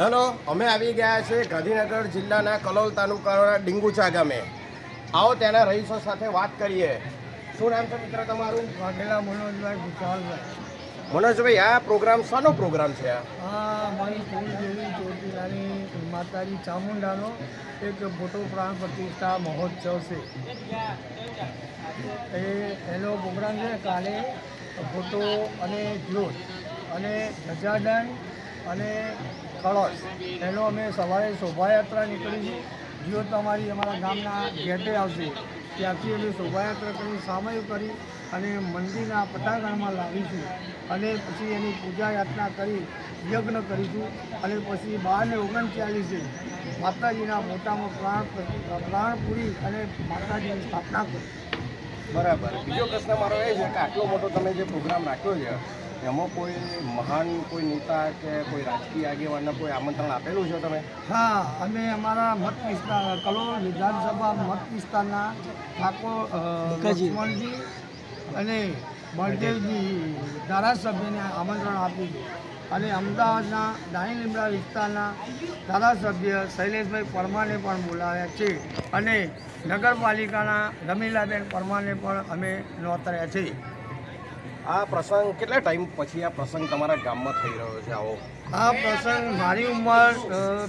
Hello અમે આવી ગયા છે ગાંધીનગર જિલ્લાના કલોલ તાલુકાના ડીંગુચા ગામે. આવો તેના રહીશો સાથે વાત કરીએ. શું નામ છે મિત્ર તમારું? વાઘેલા મનોજભાઈ ભૂસાવલભાઈ મનોજભાઈ આ પ્રોગ્રામ શાનો પ્રોગ્રામ છે? આ આ મારી કુળદેવી ચોટીલાની માતાજી ચામુંડાનો એક મોટો પ્રાણ પ્રતિષ્ઠા મહોત્સવ છે. એ એનો પ્રોગ્રામ છે કાલે ફોટો અને જ્યોત. અને ધજાદંડ અને કળશ. એનો અમે સવારે શોભાયાત્રા નીકળીશું. જ્યોત અમારી અમારા ગામના ગેટે આવશે, ત્યાંથી અમે શોભાયાત્રા કરી, સામયું કરી અને મંદિરના પટાંગણમાં લાવીશું. અને પછી એની પૂજા યાચના કરી, યજ્ઞ કરીશું. અને પછી બારને ઓગણચાલીસે માતાજીના મોટામાં પ્રાણ પ્રાણ પૂરી અને માતાજીની સ્થાપના કરી. બરાબર. બીજો પ્રશ્ન મારો એ છે કે આટલો મોટો તમે જે પ્રોગ્રામ રાખ્યો છે એમાં કોઈ મહાન કોઈ નેતા કે કોઈ રાજકીય આગેવાનને કોઈ આમંત્રણ આપેલું છે તમે? હા અમે અમારા મત વિસ્તાર કલોલ વિધાનસભા મત વિસ્તારના ઠાકોર લક્ષ્મણજી અને બળદેવજી ધારાસભ્યને આમંત્રણ આપ્યું. અને અમદાવાદના દાણી લીમડા વિસ્તારના ધારાસભ્ય શૈલેષભાઈ પરમારને પણ બોલાવ્યા છે. અને નગરપાલિકાના રમીલાબેન પરમારને પણ અમે નોતર્યા છે. આ પ્રસંગ કેટલા ટાઈમ પછી આ પ્રસંગ તમારા ગામમાં થઈ રહ્યો છે? આવો. આ પ્રસંગ મારી ઉંમર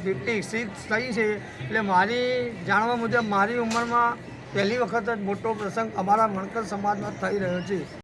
ફિફ્ટી સિક્સ થઈ છે. એટલે મારી, જાણવા મુજબ મારી ઉંમરમાં પહેલી વખત જ મોટો પ્રસંગ અમારા મણકર સમાજમાં થઈ રહ્યો છે.